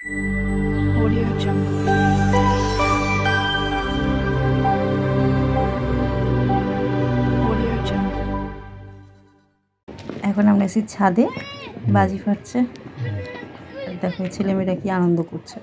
Audio Jungle. এখন আমরা এসেছি ছাদে বাজি ফাটছে দেখো ছেলেমেয়েরা কি আনন্দ করছে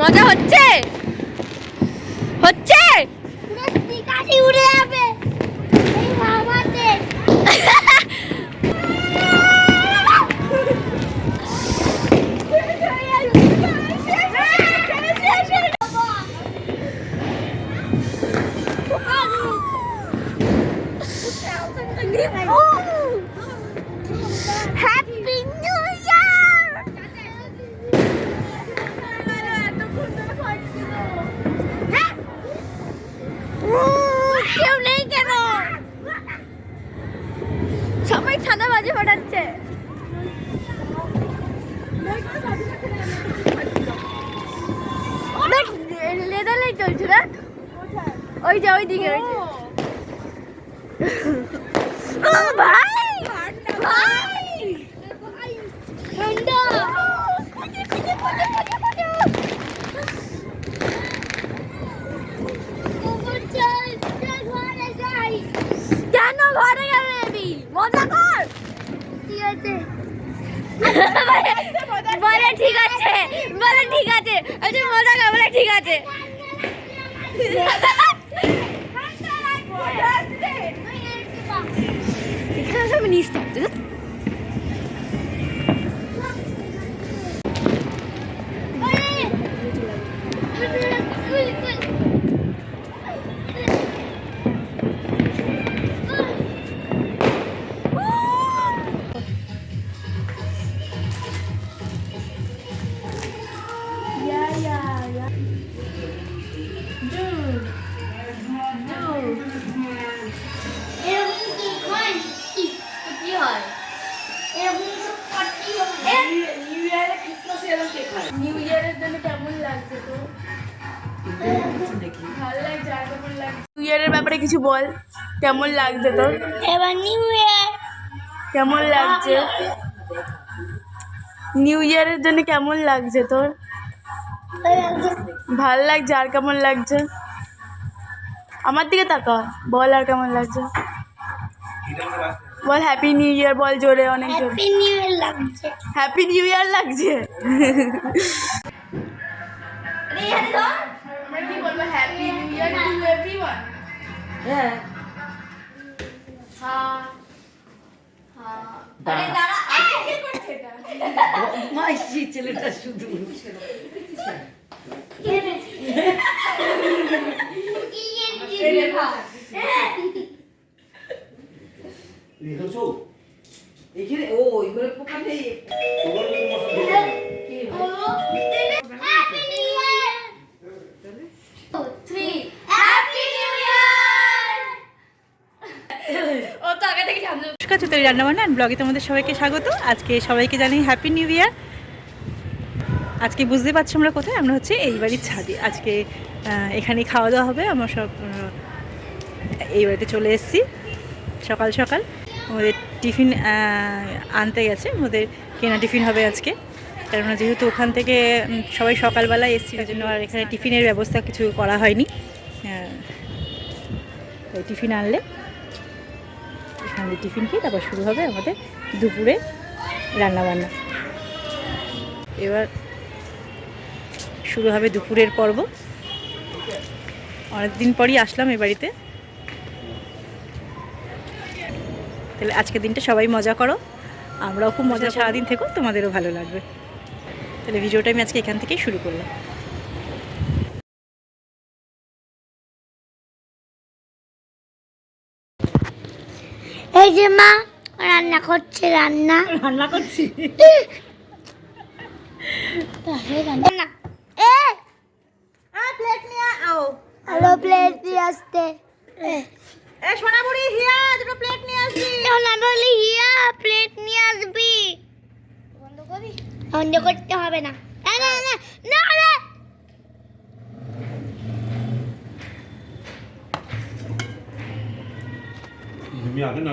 মজা হচ্ছে? ওই যে, ওই দিকে কেন ঘরে গেলি মজা কর। বলে ঠিক আছে, বলে ঠিক আছে। আচ্ছা মজা কর, বলে ঠিক আছে। নিউ ইয়ারের জন্য কেমন লাগছে তো? নিউ ইয়ারের ব্যাপারে কিছু বল কেমন লাগছে তোর? এবার নিউ ইয়ার কেমন লাগছে? নিউ ইয়ারের জন্য কেমন লাগছে তোর? ভালো লাগছে। আর কেমন লাগছে? আমার দিকে তাকা বল আর কেমন লাগছে? বল হ্যাপি নিউ ইয়ার বল জোরে অনেক জোরে। হ্যাপি নিউ ইয়ার লাগছে। হ্যাপি নিউ ইয়ার লাগছে। আমরা কি বলব happy new year to everyone হ্যাঁ। হ্যাঁ। হ্যাঁ। আরে দাঁড়া আরে কি করছে এটা? মাইছি ছেলেটা শুধু। লিখেছো? এখানে ও এগুলো পোকা নেই তো মশা happy new year three happy new year ও তো আগে নমস্কার চুতরি রান্নাবান্না ব্লগে তোমাদের সবাইকে স্বাগত। আজকে সবাইকে জানাই হ্যাপি নিউ ইয়ার আজকে বুঝতে পারছি আমরা কোথায়? আমরা হচ্ছে এই বাড়ির ছাদে। আজকে আহ, এখানেই খাওয়া দাওয়া হবে। আমরা সব এই বাড়িতে চলে এসেছি। সকাল সকাল। ওদের টিফিন আনতে গেছে। ওদের কেনা টিফিন হবে আজকে। কেননা যেহেতু ওখান থেকে সবাই সকালবেলায় এসেছি ওই জন্য আর এখানে টিফিনের ব্যবস্থা কিছু করা হয়নি। তাই টিফিন আনলে। এখানে টিফিন খেয়ে তারপর শুরু হবে আমাদের দুপুরে রান্নাবান্না। এবার শুরু হবে দুপুরের পর্ব। অনেকদিন পরই আসলাম এই বাড়িতে। তাহলে আজকের দিনটা সবাই মজা করো। আমরাও খুব মজা সারাদিন থেকো তোমাদেরও ভালো লাগবে। তাহলে ভিডিওটা আমি আজকে এখান থেকেই শুরু করলাম। এই যে মা রান্না করছে রান্না। রান্না করছি? প্লেট নিয়ে হ্যালো প্লেট দিয়ে আসতে। এ সোনাবুড়ি হিয়া দুটো প্লেট নিয়ে আসবি। এখন হিয়া প্লেট নিয়ে আসবি। বন্ধ করি বন্ধ করতে হবে না। না না না না না। তুমি আগে না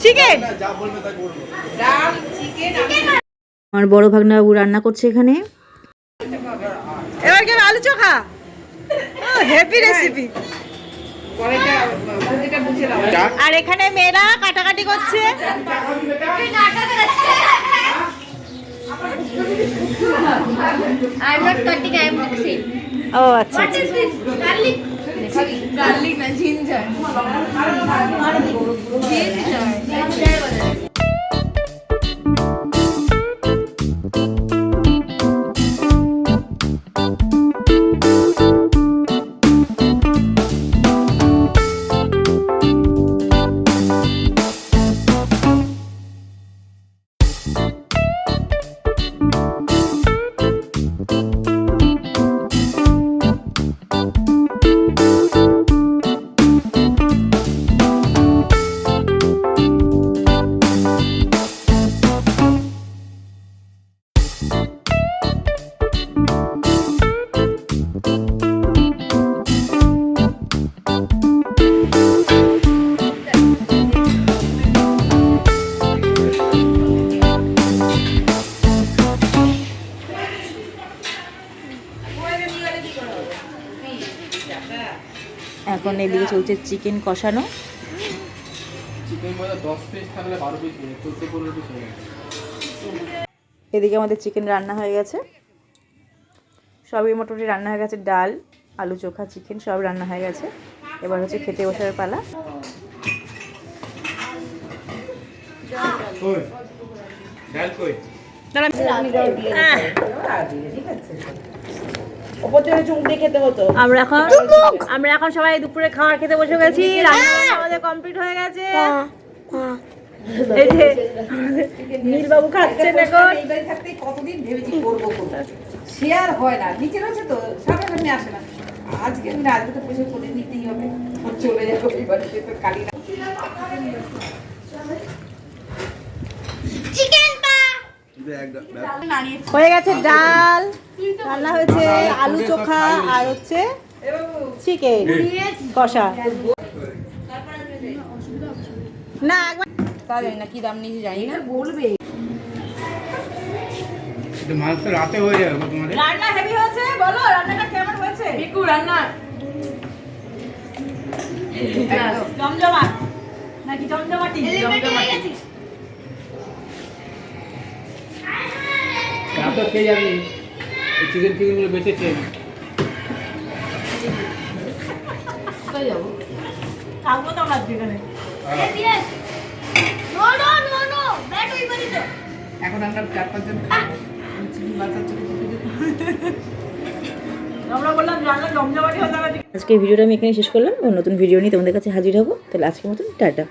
চিকেন আমার বড় ভাগনা বাবু রান্না করছে এখানে। এবার কি হবে? আলু চোখা? হেভি রেসিপি আর এখানে মেয়েরা কাটাকাটি করছে। mixing. ও আচ্ছা What is this? Garlic? Garlic না জিঞ্জার এখন পনেরো পিস হয়ে গেছে এদিকে আমাদের চিকেন রান্না হয়ে গেছে। সবই মোটামুটি রান্না হয়ে গেছে ডাল আলু চোখা চিকেন সব রান্না হয়ে গেছে। এবার হচ্ছে খেতে বসার পালা। ডাল কই আমরা এখন আমরা এখন সবাই দুপুরে খাবার খেতে বসে গেছি। রান্না আমাদের কমপ্লিট হয়ে গেছে। এই যে নীলবাবু খাচ্ছেন এখন থাকতে কতদিন ভেবেছি করব করব শেয়ার হয় না। নিচে রয়েছে তো সামনে আসে না। আজকে আজকে তো পুজো করে নিতেই হবে। চলে যাব এবারে তো কালী Chicken! pa! হয়ে গেছে ডাল। রান্না হয়েছে আলু চোখা আর হচ্ছে চিকেন কষা। না একবার তা জানি না কি দাম নিয়েছে জানি না। বলবে। মাংস রাতে হয়ে যাবে তোমাদের। রান্না হেভি হয়েছে? বলো রান্নাটা কেমন হয়েছে? রান্না। জমজমা নাকি জমজমাটি? রাতে খেয়ে যাবি চিকেন চিকেনগুলো বেঁচেছে। তো আমরা আজকে এখানে আমরা চার পাঁচজন ভিডিওটা আমি এখানে শেষ করলাম। ও নতুন ভিডিও নিয়ে তোমাদের কাছে হাজির হব। তাহলে আজকের মতন টাটা।